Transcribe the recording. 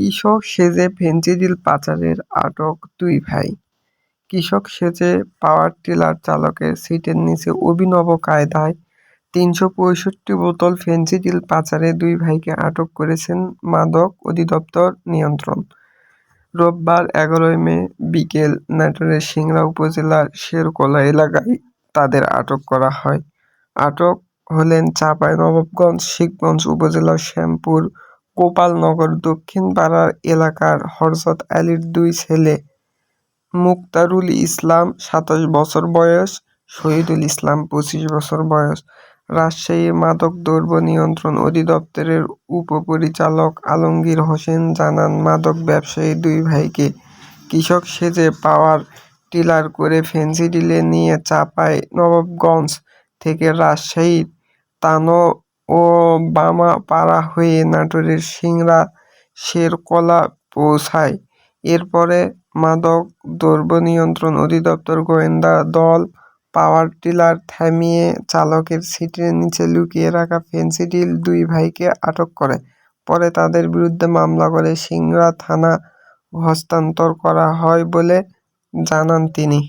কৃষক সেজে ফেনসিডিল পাচারের আটক দুই ভাই। কৃষক সেজে পাওয়ার টিলার চালকের সিটের নিচে অভিনব কায়দায় তিনশো পঁয়ষট্টি বোতল ফেনসিডিল পাচারে দুই ভাইকে আটক করেছেন মাদক অধিদপ্তর নিয়ন্ত্রণ। রোববার এগারোই মে বিকেল নাটোরের সিংড়া উপজেলার শেরকোলা এলাকায় তাদের আটক করা হয়। আটক হলেন চাঁপাইনবাবগঞ্জ, শিখগঞ্জ উপজেলার শ্যামপুর গোপালনগর দক্ষিণ পাড়ার এলাকার হরজত আলীর দুই ছেলে মুক্তারুল ইসলাম সাতাশ বছর বয়স, শহীদুল ইসলাম পঁচিশ বছর বয়স। রাজশাহী মাদক দ্রব্য নিয়ন্ত্রণ অধিদপ্তরের উপপরিচালক আলমগীর হোসেন জানান, মাদক ব্যবসায়ী দুই ভাইকে কৃষক সেজে পাওয়ার টিলার করে ফেনসিডিলে নিয়ে চাপায় নবাবগঞ্জ থেকে রাজশাহীর তানো ও বামাপাড়া হয়ে নাটোরের সিংড়া শেরকলা পৌঁছায় এরপরে মাদক দ্রব্য নিয়ন্ত্রণ অধিদপ্তর গোয়েন্দা দল পাওয়ার টিলার থামিয়ে চালকের সিটের নিচে লুকিয়ে রাখা ফেনসিডিল দুই ভাইকে আটক করে। পরে তাদের বিরুদ্ধে মামলা করে সিংড়া থানা হস্তান্তর করা হয় বলে জানান তিনি।